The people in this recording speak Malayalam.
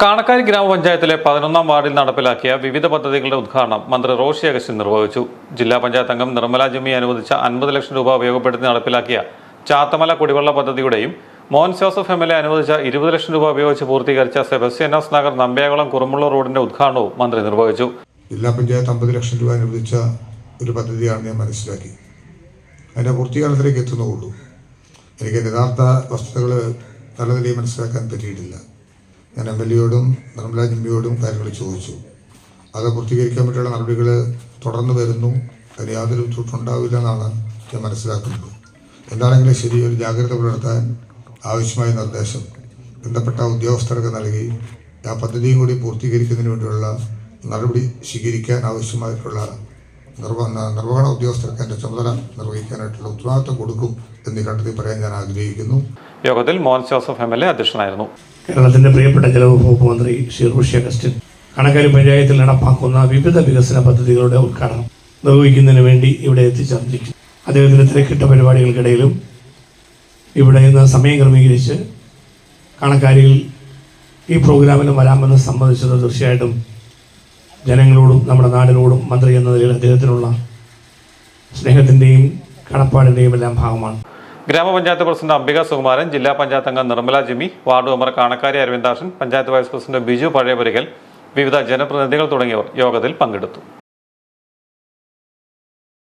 കാണക്കാരി ഗ്രാമപഞ്ചായത്തിലെ പതിനൊന്നാം വാർഡിൽ നടപ്പിലാക്കിയ വിവിധ പദ്ധതികളുടെ ഉദ്ഘാടനം മന്ത്രി റോഷി അഗസ്റ്റിൻ നിർവഹിച്ചു. ജില്ലാ പഞ്ചായത്ത് അംഗം നിർമ്മല ജമ്മി അനുവദിച്ച അൻപത് ലക്ഷം രൂപ ഉപയോഗപ്പെടുത്തി നടപ്പിലാക്കിയ ചാത്തമല കുടിവെള്ള പദ്ധതിയുടെയും Mohan Joseph M L A അനുവദിച്ച ഇരുപത് ലക്ഷം രൂപ ഉപയോഗിച്ച് പൂർത്തീകരിച്ച സെബസ്റ്റ്യനോസ് നഗർ നമ്പ്യാകുളം കുറുമുള്ള റോഡിന്റെ ഉദ്ഘാടനവും മന്ത്രി നിർവഹിച്ചു. ജില്ലാ പഞ്ചായത്ത് അമ്പത് ലക്ഷം രൂപ അനുവദിച്ച ഒരു പദ്ധതിയാണ് ഞാൻ മനസ്സിലാക്കി. അതിന്റെ പൂർത്തീകരണത്തിലേക്ക് എത്തുന്നുള്ളൂ എനിക്ക് യഥാർത്ഥ വസ്തുതകൾ നല്ല നിലയിൽ മനസ്സിലാക്കാൻ പറ്റിയിട്ടില്ല. ഞാൻ എം എൽ എയോടും കാര്യങ്ങൾ ചോദിച്ചു. അത് പൂർത്തീകരിക്കാൻ പറ്റിയുള്ള നടപടികൾ തുടർന്ന് വരുന്നു. അതിന് യാതൊരു ബുദ്ധിമുട്ടുണ്ടാവില്ല എന്നാണ് ഞാൻ മനസ്സിലാക്കുന്നത്. എന്താണെങ്കിലും ശരി ഒരു ജാഗ്രത പുലർത്താൻ ആവശ്യമായ നിർദ്ദേശം ബന്ധപ്പെട്ട ഉദ്യോഗസ്ഥർക്ക് നൽകി. ആ പദ്ധതിയും കൂടി പൂർത്തീകരിക്കുന്നതിന് വേണ്ടിയുള്ള നടപടി സ്വീകരിക്കാൻ ആവശ്യമായിട്ടുള്ള നിർവ നിർവഹണ ഉദ്യോഗസ്ഥർക്ക് എന്റെ ചുമതല നിർവഹിക്കാനായിട്ടുള്ള ഉത്തരവാദിത്വം കൊടുക്കും എന്ന് കണ്ടെത്തി പറയാൻ ഞാൻ ആഗ്രഹിക്കുന്നു. യോഗത്തിൽ Mohan Joseph M L A അധ്യക്ഷനായിരുന്നു. കേരളത്തിന്റെ പ്രിയപ്പെട്ട ജലവകുപ്പ് മന്ത്രി ശ്രീ ഋഷി അഗസ്റ്റിൻ കണക്കാരി പഞ്ചായത്തിൽ നടപ്പാക്കുന്ന വിവിധ വികസന പദ്ധതികളുടെ ഉദ്ഘാടനം നിർവഹിക്കുന്നതിന് വേണ്ടി ഇവിടെ എത്തിച്ചർച്ചിച്ചു അദ്ദേഹത്തിന്റെ തിരക്കിട്ട പരിപാടികൾക്കിടയിലും ഇവിടെ ഇന്ന് സമയം ക്രമീകരിച്ച് കണക്കാരിയിൽ ഈ പ്രോഗ്രാമിന് വരാമെന്ന് സംബന്ധിച്ചത് തീർച്ചയായിട്ടും ജനങ്ങളോടും നമ്മുടെ നാടിനോടും മന്ത്രി എന്ന നിലയിൽ അദ്ദേഹത്തിനുള്ള സ്നേഹത്തിന്റെയും കടപ്പാടിന്റെയും എല്ലാം ഭാഗമാണ്. ഗ്രാമപഞ്ചായത്ത് പ്രസിഡന്റ് അംബിക സുകുമാരൻ ജില്ലാ പഞ്ചായത്ത് അംഗം Nirmala Jimi ward member Kanakkari Aravindakshan panchayat vice president Biju Pazhayapurakal വിവിധ ജനപ്രതിനിധികൾ തുടങ്ങിയവർ യോഗത്തിൽ പങ്കെടുത്തു.